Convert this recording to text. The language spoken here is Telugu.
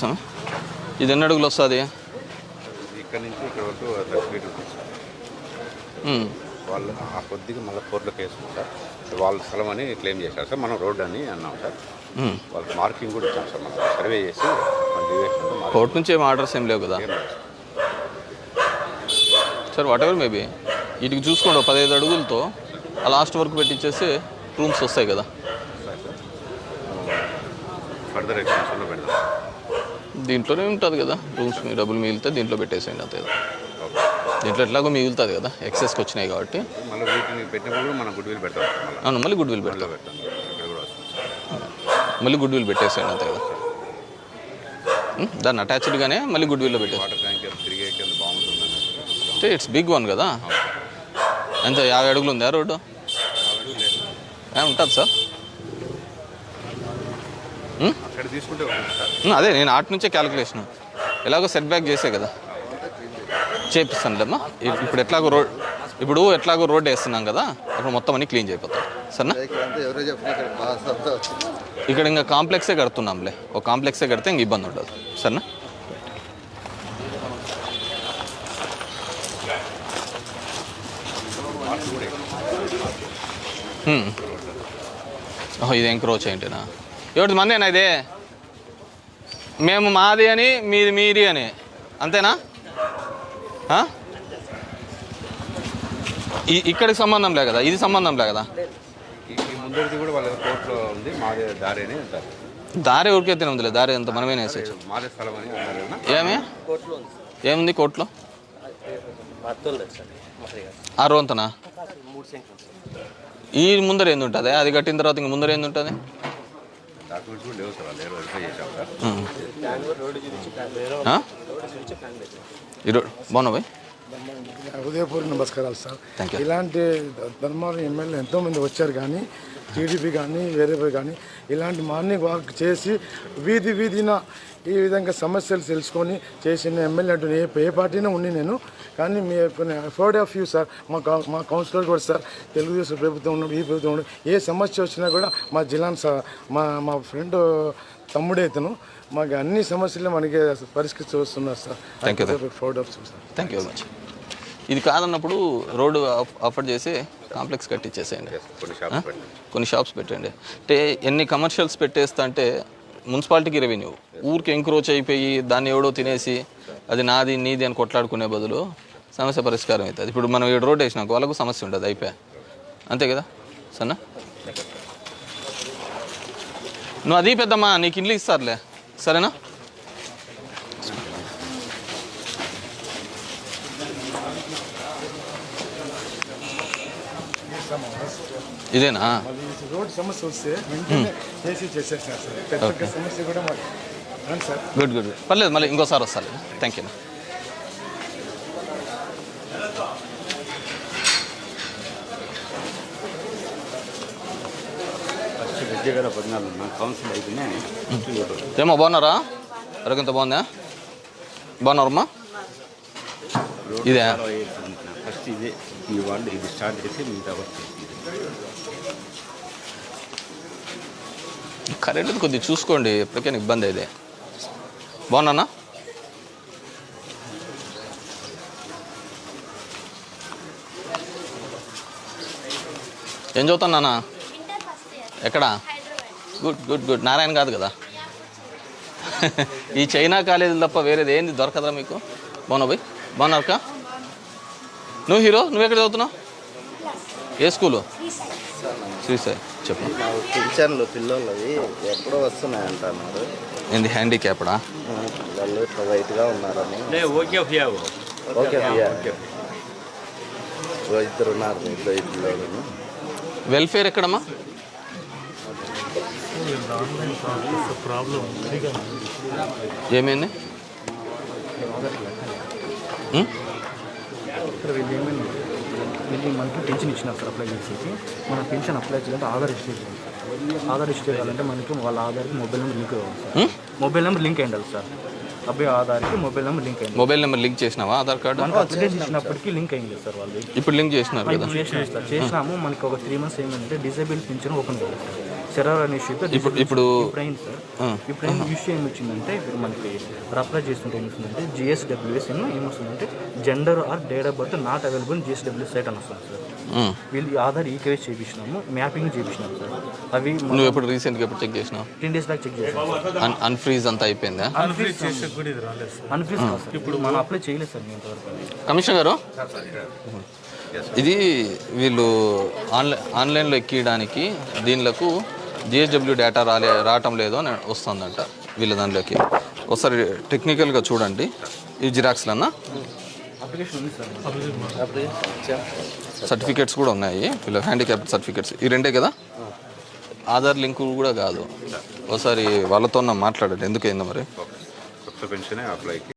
స్వామి ఇది ఎన్ని అడుగులు వస్తుంది? ఇక్కడ నుంచి ఇక్కడ వరకు వాళ్ళు ఆ కొద్దిగా మళ్ళీ కోర్టులోకి వేసుకుంటారు సార్. వాళ్ళ స్థలం అని క్లెయిమ్ చేశారు సార్. మనం రోడ్ అని అన్నాం సార్. వాళ్ళకి మార్కింగ్ కూడా ఇచ్చాం సార్ మనం. సర్వే చేసి కోర్టు నుంచి ఏం ఆర్డర్స్ ఏం లేవు కదా? సార్. వాట్ ఎవర్ మేబీ వీటికి చూసుకోండి పదహైదు అడుగులతో ఆ లాస్ట్ వరకు పెట్టించేసి రూమ్స్ వస్తాయి కదా? ఫర్దర్ ఎక్స్టెన్షన్లో పెడదాం. దీంట్లోనే ఉంటుంది కదా. రూమ్స్ మీ డబ్బులు మిగిలితే దీంట్లో పెట్టేసేయండి అంతే కదా. దీంట్లో ఎట్లాగో మిగులుతుంది కదా. ఎక్సెస్కి వచ్చినాయి కాబట్టి. అవును మళ్ళీ గుడ్ విల్ మళ్ళీ పెడతాం పెట్టాం ఇక్కడ కూడా వస్తుంది. సార్ మళ్ళీ గుడ్ విల్ పెట్టేసేయండి అంతే కదా. దాన్ని అటాచ్డ్గానే మళ్ళీ గుడ్ విల్లో పెట్టేసి ఇట్స్ బిగ్ వన్ కదా ఎంత? యాభై అడుగులు ఉందా రోడ్డు? లేదు. ఏ, ఉంటుంది సార్. అదే నేను ఆటి నుంచే క్యాలిక్యులేషన్ ఎలాగో సెట్ బ్యాక్ చేసే కదా. చేపిస్తాను అమ్మా ఇప్పుడు ఎట్లాగో రోడ్ ఇప్పుడు ఎట్లాగో రోడ్ వేస్తున్నాం కదా అప్పుడు మొత్తం అన్ని క్లీన్ చేయిపోతాం. సరేనా? ఇక్కడ ఇంకా కాంప్లెక్సే కడుతున్నాంలే. ఒక కాంప్లెక్సే కడితే ఇంక ఇబ్బంది ఉండదు. సరేనా? ఇది ఎంక్రోచ్ ఏంటినా ఎవరిది మందేనా ఇదే? మేము మాది అని మీది మీది అని. అంతేనా? ఆ? ఈ- ఇక్కడికి సంబంధం లే కదా ఇది సంబంధం లే కదా. ఈ ఈ ముందరిది కూడా వాళ్ళ కోర్టులో ఉంది మాదే దారి అని అంటారు. దారి ఊరికైతే ఉందిలే దారి అంత మనమే ఏమి? ఏముంది కోర్టులో? ఆరు వంతనా ఈ ముందర ఏంది ఉంటుంది? అది కట్టిన తర్వాత ఇంక ముందర ఏంది ఉంటుంది? డాక్యుమెంట్స్ కూడా లేవు సార్ వాళ్ళు ఎవరు వెరిఫై చేశాం సార్. ఈరోజు బాగున్నా బాయ్? నమస్కారాలు సార్. ఇలాంటి ధర్మవరం ఎమ్మెల్యే ఎంతోమంది వచ్చారు కానీ టీడీపీ కానీ వేరే కానీ ఇలాంటి మార్నింగ్ వాక్ చేసి వీధి వీధిన ఈ విధంగా సమస్యలు తెలుసుకొని చేసిన ఎమ్మెల్యే అంటూ ఏ ఏ పార్టీనే ఉండి నేను. కానీ మీ ఫోర్డ్ ఆఫ్ యూ సార్ మా మా కౌన్సిలర్ కూడా సార్ తెలుగుదేశం ప్రభుత్వం ఉన్నప్పుడు ఈ ప్రభుత్వం ఉన్నప్పుడు ఏ సమస్య వచ్చినా కూడా మా జిల్లాను సా- మా మా ఫ్రెండ్ తమ్ముడే ఇతను. మాకు అన్ని సమస్యలు మనకి పరిష్కరిస్తూ వస్తున్నారు సార్. You, sir. Ford of sir. Thank you very much ఇది కాదన్నప్పుడు రోడ్డు ఆఫ్- ఆఫర్ చేసి కాంప్లెక్స్ కట్టించేసేయండి కొన్ని షాప్స్ పెట్టండి. అంటే ఎన్ని కమర్షియల్స్ పెట్టేస్తా అంటే మున్సిపాలిటీకి రెవెన్యూ ఊరికి ఎంక్రోచ్ అయిపోయి దాన్ని ఎవడో తినేసి అది నాది నీది అని కొట్లాడుకునే బదులు సమస్య పరిష్కారం అవుతుంది ఇప్పుడు మనం ఏడు రోడ్ వేసినాక వాళ్ళకు సమస్య ఉండదు అయిపోయా? అంతే కదా? సన్నా నువ్వు అది పెద్దమ్మా నీకు ఇల్లు ఇస్తారులే. సరేనా? ఇదేనా? రోడ్ సమస్య వస్తే వెంటనే చేసి చేసేసారు సార్. పెద్ద పెద్ద సమస్య కూడా మాకు. రండి సార్. Good good. పర్లేదు మళ్ళీ ఇంకోసారి వస్తాను థ్యాంక్ యూ ఏమో బాగున్నారా? ఆరోగ్యంత బాగుందా? బాగున్నారమ్మా? ఇదే? ఫస్ట్ ఇదే ఈ వాళ్ళు ఇది స్టార్ట్ చేసి మిగతా కరెంట్ కొద్దిగా చూసుకోండి ఎప్పటికైనా ఇబ్బంది అయితే. బాగున్నానా? ఏం చదువుతున్నానా ఎక్కడ? Good good good. నారాయణ కాదు కదా? ఈ చైనా కాలేజీలు తప్ప వేరేది ఏంది? దొరకదా మీకు? బాగున్నా బాగున్నారక్క నువ్వు హీరో? నువ్వు ఎక్కడ చదువుతున్నావు? ఏ స్కూలు? శ్రీసాయి. చెప్పు. నాకు పింఛన్లు పిల్లలవి ఎప్పుడో వస్తున్నాయి అంటున్నారు ఏంది హ్యాండిక్యాప్డా? పిల్లలు ఇట్లా వైట్గా ఉన్నారని. ఓకే ఓకే ఇద్దరు ఉన్నారు ఇద్దరు పిల్లలు వెల్ఫేర్ ఎక్కడమ్మా? ఏమైంది? వీళ్ళు వీళ్ళు మనకి పెన్షన్ ఇచ్చినారు సార్ అప్లై చేసేసి మనం పెన్షన్ అప్లై చేయాలంటే ఆధార్ రిజిస్టర్ చేయాలి ఆధార్ రిజిస్టర్ చేయాలంటే మనకి వాళ్ళ ఆధార్కి మొబైల్ నెంబర్ లింక్ అవ్వాలి సార్? మొబైల్ నెంబర్ లింక్ అయ్యిండాలి సార్. అబ్బాయి ఆధార్కి మొబైల్ నెంబర్ లింక్ అయింది మొబైల్ నెంబర్ లింక్ చేసినావా? ఆధార్ కార్డు? మనకి అప్లికేషన్ ఇచ్చినప్పటికీ లింక్ అయింది సార్ వాళ్ళు ఇప్పుడు లింక్ చేసినారు కదా. చేసినాం సార్. చేసినాము. మనకి ఒక త్రీ మంత్స్ ఏమంటే డిసేబుల్ పెన్షన్ ఓపెన్ కావాలి సార్. శరార్ అనే ఇష్యూ ఇప్పుడు ఇప్పుడు అయింది సార్. ఇప్పుడు అయింది ఇష్యూ ఏమి వచ్చిందంటే ఇప్పుడు మనకి అప్లై చేస్తుంటే ఏమి వస్తుందంటే జిఎస్డబ్ల్యూఎస్ ఏమొస్తుందంటే gender or date of birth not available GSWS site అని వస్తుంది సార్. వీళ్ళు ఈ ఆధార్ ఈకేవైస్ చేయించినాము మ్యాపింగ్ చేయించినాము సార్. అవి నువ్వు ఎప్పుడు రీసెంట్గా ఎప్పుడు చెక్ చేసినావు? టెన్ డేస్ బ్యాక్ చెక్ చేసాం అన్ అన్ఫ్రీజ్ అంతా అయిపోయిందా? అన్ఫ్రీజ్ అన్ఫ్రీజ్ కాదు సార్. ఇప్పుడు మనం అప్లై చేయలేదు సార్ ఇంతవరకు. కమిషనర్ గారు? ఇది వీళ్ళు ఆన్లైన్ ఆన్లైన్లో ఎక్కియడానికి దీనిలకు జిఎస్డబ్ల్యూ డేటా రాలే రావటం లేదు అని వస్తుందంట వీళ్ళ దానిలోకి. ఒకసారి టెక్నికల్గా చూడండి. ఈ జిరాక్స్లన్నా? సర్టిఫికేట్స్ కూడా ఉన్నాయి. వీళ్ళ హ్యాండిక్యాప్ సర్టిఫికేట్స్. ఈ రెండే కదా? ఆధార్ లింకు కూడా కాదు. ఒకసారి వాళ్ళతో మాట్లాడండి. ఎందుకైందో మరి? కొత్త అప్లైకి